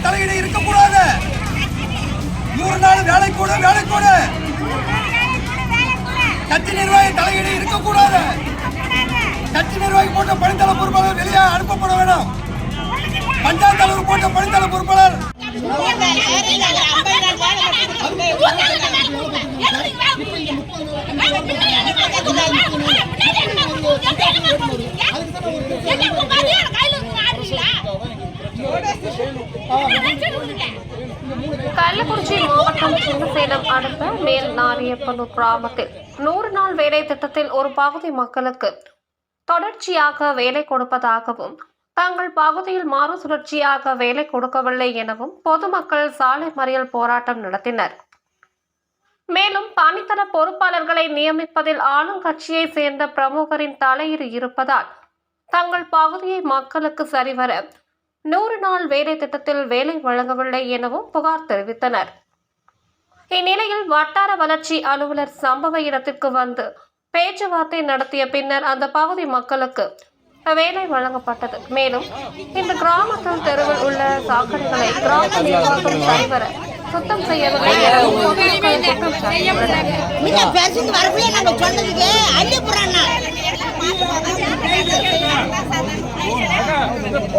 அரசின் தலையீடு இருக்கக்கூடாது. நூறு நாள் வேலை கூட வேலை கூட. கட்சி நிர்வாகி தலையீடு இருக்கக்கூடாது. கட்சி நிர்வாகி போன்ற பணித்தள பொறுப்பாளர் வெளியே அனுப்பப்பட வேண்டும். பஞ்சாயத்து தலைவர் போன்ற பணித்தள பொறுப்பாளர். அதுக்கு தான் கள்ளக்குறிச்சி மாவட்டம் சின்னசேலம் அடுத்த மேல் நாரியப்பனூர் கிராமத்தில் நூறு நாள் வேலை திட்டத்தில் ஒரு பகுதி மக்களுக்கு தொடர்ச்சியாக வேலை கொடுப்பதாகவும் தங்கள் பகுதியில் மறு சுழற்சியாக வேலை கொடுக்கவில்லை எனவும் பொதுமக்கள் சாலை மறியல் போராட்டம் நடத்தினர். மேலும் பணித்தள பொறுப்பாளர்களை நியமிப்பதில் ஆளுங்கட்சியை சேர்ந்த பிரமுகரின் தலையீடு இருப்பதால் தங்கள் பகுதியை மக்களுக்கு சரிவர நூறு நாள் வேலை திட்டத்தில் வேலை வழங்கவில்லை எனவும் புகார் தெரிவித்தனர். இந்நிலையில் வட்டார வளர்ச்சி அலுவலர் சம்பவ இடத்திற்கு வந்து பேச்சுவார்த்தை நடத்திய பின்னர் அந்த பகுதி மக்களுக்கு வேலை வழங்கப்பட்டது. மேலும் இந்த கிராமத்தில் தெருவில் உள்ள சாக்கடைகளை கிராம நிர்வாகம் சரிவர சுத்தம் செய்யவில்லை